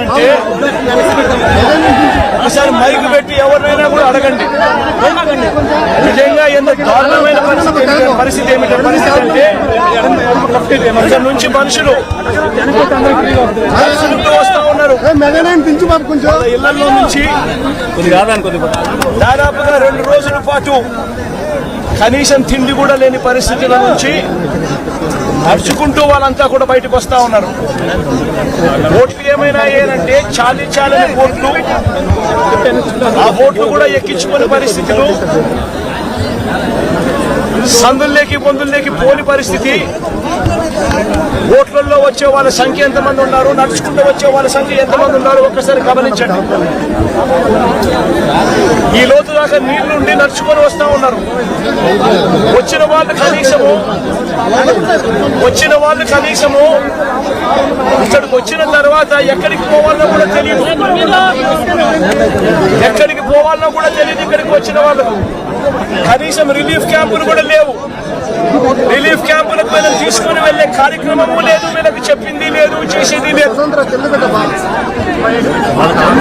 అంటే ఒకసారి మైక్ పెట్టి ఎవరినైనా కూడా అడగండి. నిజంగా ఎంత దారుణమైన పరిస్థితి ఏమిటి- పరిస్థితి ఏమిటి పరిస్థితి అంటే ఇక్కడ నుంచి మనుషులు వస్తా ఉన్నారు. ఇళ్ళలో నుంచి దాదాపుగా రెండు రోజుల పాటు కనీసం తిండి కూడా లేని పరిస్థితుల నుంచి నడుచుకుంటూ వాళ్ళంతా కూడా బయటకు వస్తా ఉన్నారు. ఓట్లు ఏమైనా ఏంటంటే చాలి చాలని ఓట్లు ఆ ఓట్లు కూడా ఎక్కించుకునే పరిస్థితులు సందుల్లోకి బొందుల్లోకి పోని పరిస్థితి. ఓట్లలో వచ్చే వాళ్ళ సంఖ్య ఎంతమంది ఉన్నారు నడుచుకుంటూ వచ్చే వాళ్ళ సంఖ్య ఎంతమంది ఉన్నారు ఒక్కసారి గమనించండి. ఈ లోతు దాకా నీళ్ళుండి నడుచుకొని వస్తూ ఉన్నారు. వచ్చిన వాళ్ళు కనీసము వచ్చిన వాళ్ళు కనీసము ఇక్కడికి వచ్చిన తర్వాత ఎక్కడికి పోవాలో కూడా తెలియదు ఎక్కడికి పోవాలో కూడా తెలియదు ఇక్కడికి వచ్చిన వాళ్ళు. కనీసం రిలీఫ్ క్యాంపులు కూడా లేవు. రిలీఫ్ క్యాంపులకు వీళ్ళని తీసుకుని వెళ్ళే కార్యక్రమము లేదు వీళ్ళకి చెప్పి లేదు చేసేది లేదు వసంతరా కింద పెట్టబా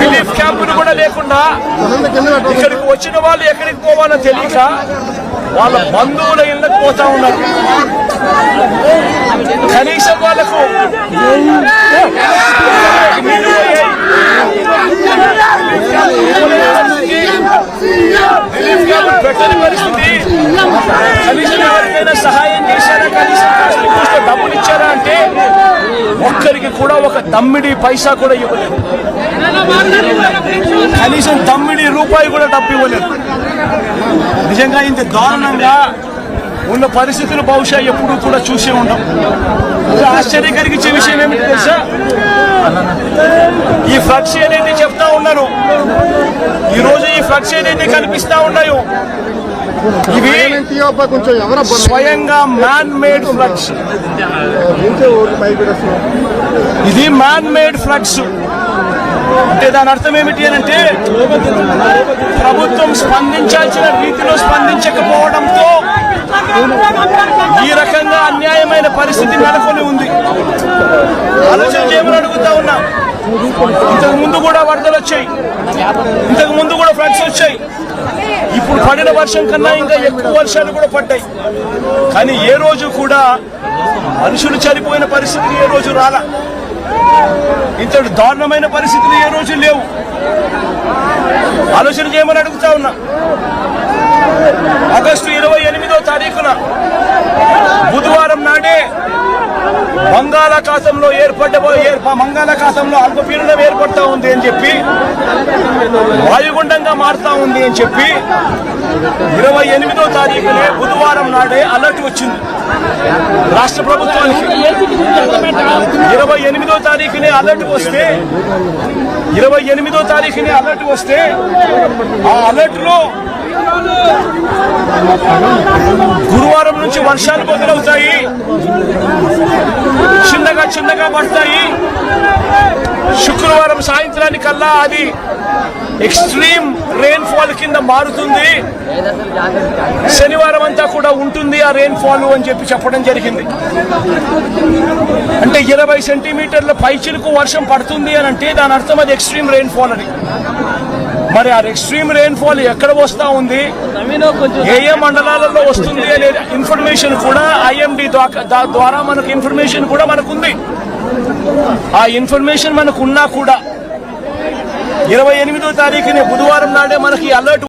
రిలీఫ్ క్యాంపులు కూడా లేకుండా ఇక్కడికి వచ్చిన వాళ్ళు ఎక్కడికి పోవాలో తెలియక వాళ్ళ బంధువుల ఇళ్ళకి పోతా ఉన్నారు. కనీసం వాళ్ళకు పెట్టని పరిస్థితి కనీసం ఎవరికైనా సహాయం చేశారా? కనీసం డబ్బులు ఇచ్చారా అంటే ఒక్కరికి కూడా ఒక దమ్మిడి పైసా కూడా ఇవ్వలేదు. కనీసం తమ్మిడి రూపాయి కూడా డబ్బు ఇవ్వలేదు. నిజంగా ఇంత దారుణంగా ఉన్న పరిస్థితులు బహుశా ఎప్పుడు కూడా చూసే ఉంటాం ఆశ్చర్యం కలిగించే విషయం ఏమిటి తెలుసా? ఈ ఫ్లక్స్ ఏదైతే చెప్తా ఉన్నారు ఈ రోజు ఈ ఫ్లక్స్ ఏదైతే కనిపిస్తా ఉన్నాయో ఇవి స్వయంగా మ్యాన్ మేడ్ ఫ్లక్స్ ఇది మ్యాన్ మేడ్ ఫ్లక్స్ అంటే దాని అర్థం ఏమిటి అని అంటే ప్రభుత్వం స్పందించాల్సిన రీతిలో స్పందించకపోవడంతో ఈ రకంగా అన్యాయమైన పరిస్థితి నెలకొని ఉంది. ఆలోచన చేయమని అడుగుతా ఉన్నా. ఇంతకు ముందు కూడా వరదలు వచ్చాయి. ఇంతకు ముందు కూడా ఫ్లడ్స్ వచ్చాయి. ఇప్పుడు పడిన వర్షం కన్నా ఇంకా ఎక్కువ వర్షాలు కూడా పడ్డాయి. కానీ ఏ రోజు కూడా మనుషులు చనిపోయిన పరిస్థితి ఏ రోజు రాలా? ఇంతటి దారుణమైన పరిస్థితులు ఏ రోజు లేవు. ఆలోచన చేయమని అడుగుతా ఉన్నా. ఆగస్టు ఇరవై ఎనిమిదో తారీఖున బుధవారం నాడే బంగాళాఖాతంలో ఏర్పడ్డ బంగాళాఖాతంలో అల్పపీడనం ఏర్పడతా ఉంది అని చెప్పి వాయుగుండంగా మారుతా ఉంది అని చెప్పి ఇరవై ఎనిమిదో తారీఖునే బుధవారం నాడే అలర్ట్ వచ్చింది. రాష్ట్ర ప్రభుత్వానికి ఇరవై ఎనిమిదో తారీఖునే అలర్ట్ వస్తే ఇరవై ఎనిమిదో తారీఖునే అలర్ట్ వస్తే ఆ అలర్ట్లో గురువారం నుంచి వర్షాలు మొదలవుతాయి. చిన్నగా చిన్నగా పడతాయి. శుక్రవారం సాయంత్రానికల్లా అది ఎక్స్ట్రీమ్ రెయిన్ కింద మారుతుంది. శనివారం అంతా కూడా ఉంటుంది ఆ రెయిన్ ఫాల్ అని చెప్పి చెప్పడం జరిగింది. అంటే ఇరవై సెంటీమీటర్ల పైచిలకు వర్షం పడుతుంది అని అంటే దాని అర్థం అది ఎక్స్ట్రీమ్ రెయిన్ ఫాల్ అని. మరి ఆ ఎక్స్ట్రీమ్ రెయిన్ ఫాల్ ఎక్కడ వస్తా ఉంది? ఏ ఏ మండలాలలో వస్తుంది అనే ఇన్ఫర్మేషన్ కూడా ఐఎండి ద్వారా మనకు ఇన్ఫర్మేషన్ కూడా మనకుంది. ఆ ఇన్ఫర్మేషన్ మనకు ఉన్నా కూడా ఇరవై ఎనిమిదో తారీఖుని బుధవారం నాడే మనకి అలర్ట్